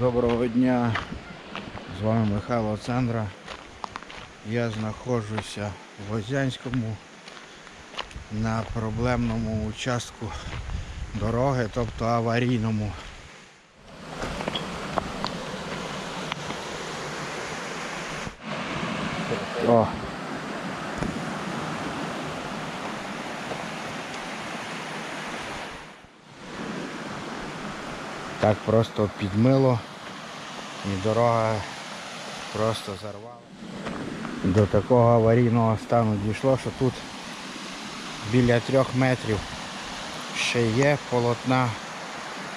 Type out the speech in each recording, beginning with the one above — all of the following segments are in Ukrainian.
Доброго дня, з вами Михайло Цендра. Я знаходжуся в Озянському на проблемному участку дороги, тобто аварійному. О. Так просто підмило і дорога просто зарвала. До такого аварійного стану дійшло, що тут біля трьох метрів ще є полотна,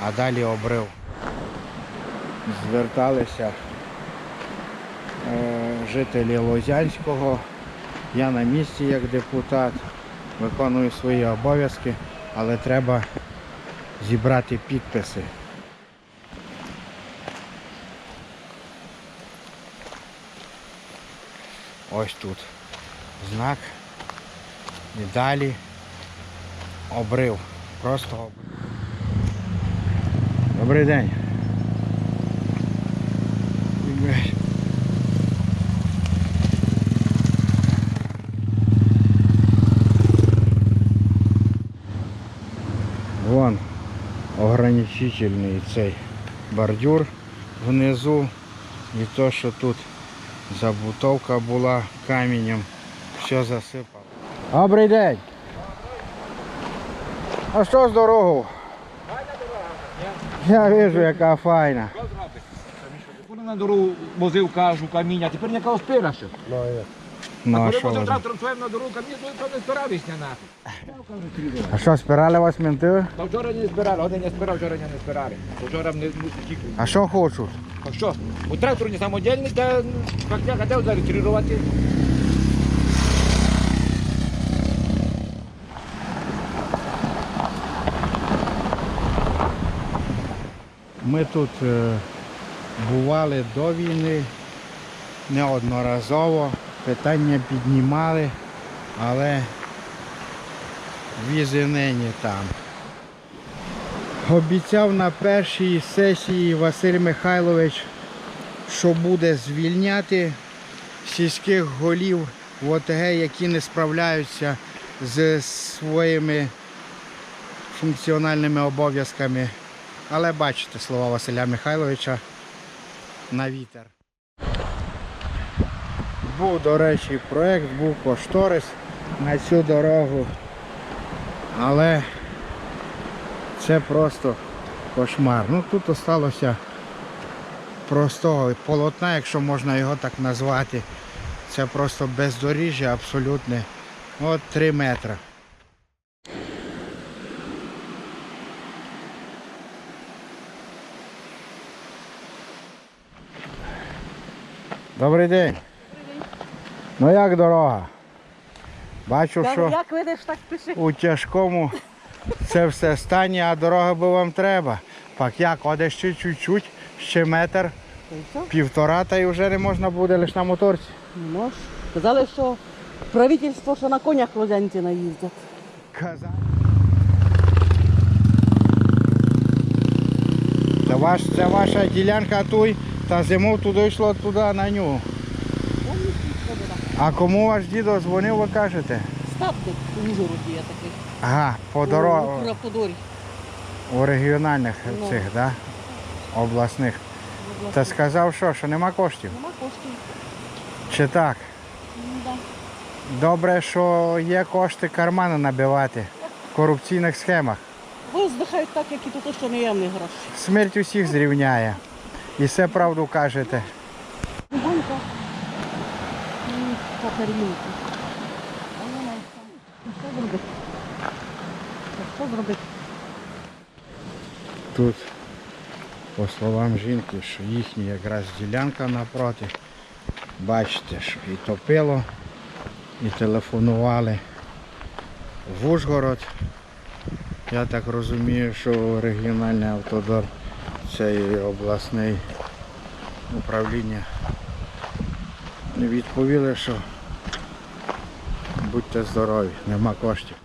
а далі обрив. Зверталися е, жителі Лозянського. Я на місці як депутат, виконую свої обов'язки, але треба зібрати підписи. Ось тут знак. І далі обрив. Просто обрив. Добрий день. Вон ограничительний цей бордюр внизу. І то, що тут забутовка була каменем, все засипало. Добрий день. А що з дорогою? Я вижу, яка файна. Коли на дорогу возив, кажу, каміння, тепер ніяка спираєшся. Ну, а Коли що возив трактором на дорогу то не збирався нахуй. А що, спирали вас менти? Та вчора не збирали, один не збирав, вчора не збирали. Вчора не тільки. А що хочуть? А що? У трактор не самодільний, та як я хотів зареєструвати. Ми тут е, бували до війни неодноразово, питання піднімали, але візи нині там. Обіцяв на першій сесії Василь Михайлович, що буде звільняти сільських голів в ОТГ, які не справляються з своїми функціональними обов'язками. Але бачите слова Василя Михайловича на вітер. Був, до речі, проєкт, був кошторис на цю дорогу. Але це просто кошмар. Ну тут залишилося простого полотна, якщо можна його так назвати. Це просто бездоріжжя абсолютне. От 3 метри. Добрий день. Ну як дорога? Бачу, Та що Як видиш, так пиши. у тяжкому це все стані, а дорога би вам треба. Пак як, оде ще чуть-чуть, ще метр, півтора, та й вже не можна буде лише на моторці. не. Казали, що правительство, що на конях лозянці наїздять. Це, ваш, це ваша ділянка туй, та зиму туди йшло туди на нього. А кому ваш дідо дзвонив, ви кажете? Ставки у Ужгороді є такий. Ага, по У дорогу у регіональних Ну. цих, да? обласних. Та сказав, що, що нема коштів. Нема коштів. Чи так? М, да. Добре, що є кошти кармани набивати в корупційних схемах. Бо здихають так, як і тут, що не гроші. Смерть усіх зрівняє. І все правду кажете. Там, Що зробити? Що зробити? Тут, по словам жінки, що їхня якраз ділянка напроти. Бачите, що і топило, і телефонували в Ужгород. Я так розумію, що регіональний автодор це і управління. Відповіли, що будьте здорові, нема коштів.